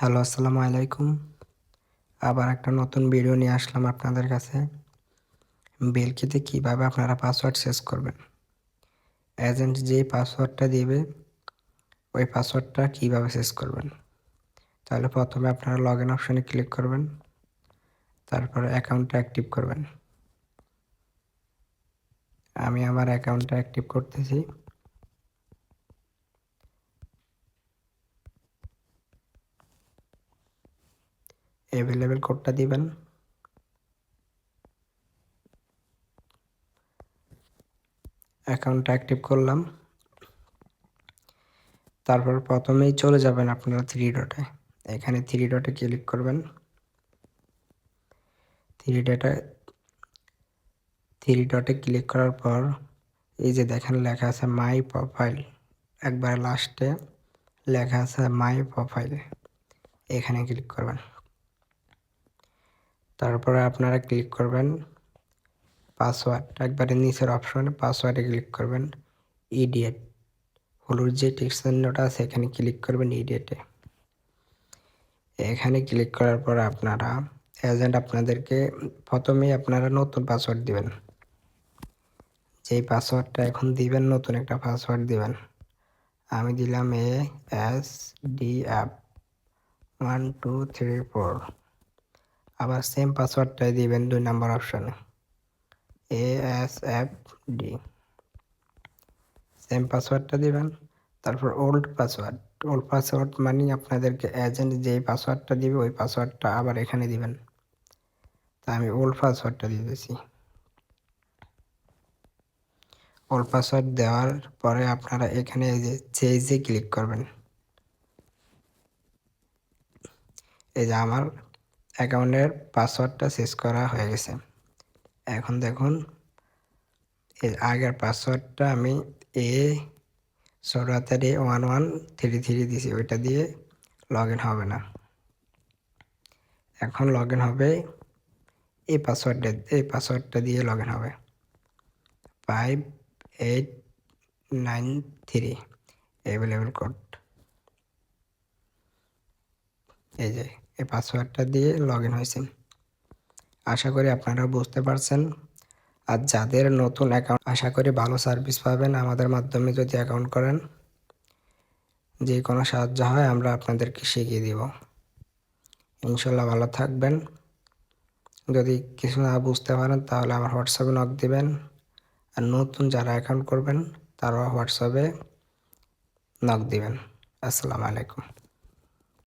Hello, আসসালামু আলাইকুম। আবার একটা নতুন ভিডিও নিয়ে আসলাম আপনাদের কাছে। বেলকিতে কীভাবে আপনারা পাসওয়ার্ড শেষ করবেন? এজেন্ট যেই পাসওয়ার্ডটা দেবে, ওই পাসওয়ার্ডটা কীভাবে শেষ করবেন? তাহলে প্রথমে আপনারা লগ ইন অপশানে ক্লিক করবেন। তারপর অ্যাকাউন্টটা অ্যাক্টিভ করবেন। আমি আমার অ্যাকাউন্টটা অ্যাক্টিভ করতেছি। অ্যাভেলেবেল কোডটা দিবেন। অ্যাকাউন্টটা অ্যাক্টিভ করলাম। তারপর প্রথমেই চলে যাবেন আপনারা থ্রি ডটে এখানে থ্রি ডটে ক্লিক করবেন। থ্রি ডটে থ্রি ডটে ক্লিক করার পর এই যে দেখেন লেখা আছে মাই প্রোফাইল একবার লাস্টে লেখা আছে মাই প্রোফাইল এখানে ক্লিক করবেন। তারপরে আপনারা ক্লিক করবেন পাসওয়ার্ড একবারে নিচের অপশনে পাসওয়ার্ডে ক্লিক করবেন ইডিয়েট হলুদ যে টেক্সট আছে, এখানে ক্লিক করবেন ইডিয়েটে এখানে ক্লিক করার পর আপনারা এজেন্ট আপনাদেরকে প্রথমেই আপনারা নতুন পাসওয়ার্ড দিবেন। যেই পাসওয়ার্ডটা এখন দিবেন, নতুন একটা পাসওয়ার্ড দিবেন। আমি দিলাম A S D app one two three four আবার সেম পাসওয়ার্ডটাই দিবেন দুই নাম্বার অপশানে A. S F D same পাসওয়ার্ডটা দিবেন, তারপর ওল্ড পাসওয়ার্ড ওল্ড পাসওয়ার্ড মানে আপনাদেরকে এজেন্ট যেই পাসওয়ার্ডটা দিবে, ওই পাসওয়ার্ডটা আবার এখানে দিবেন। তা আমি ওল্ড পাসওয়ার্ডটা দিয়ে দিতেছি। ওল্ড পাসওয়ার্ড দেওয়ার পরে আপনারা এখানে এই যে চেঞ্জে ক্লিক করবেন। এই যে আমার অ্যাকাউন্টের পাসওয়ার্ডটা শেষ করা হয়ে গেছে। এখন দেখুন, এর আগের পাসওয়ার্ডটা আমি A A one one three three দিছি, ওইটা দিয়ে লগ ইন হবে না। এখন লগ ইন হবে এই পাসওয়ার্ডটা এই পাসওয়ার্ডটা দিয়ে লগ ইন হবে। Five eight nine three available code এই যে এই পাসওয়ার্ডটা দিয়ে লগ ইন হয়েছেন। আশা করি আপনারা বুঝতে পারছেন। আর যাদের নতুন অ্যাকাউন্ট আশা করি ভালো সার্ভিস পাবেন আমাদের মাধ্যমে যদি অ্যাকাউন্ট করেন। যে কোনো সাহায্য হয় আমরা আপনাদেরকে শিখিয়ে দিব। ইনশাল্লাহ ভালো থাকবেন। যদি কিছু না বুঝতে পারেন তাহলে আমার হোয়াটসঅ্যাপে নক দিবেন। আর নতুন যারা অ্যাকাউন্ট করবেন তারাও হোয়াটসঅ্যাপে নক দিবেন। আসসালামু আলাইকুম।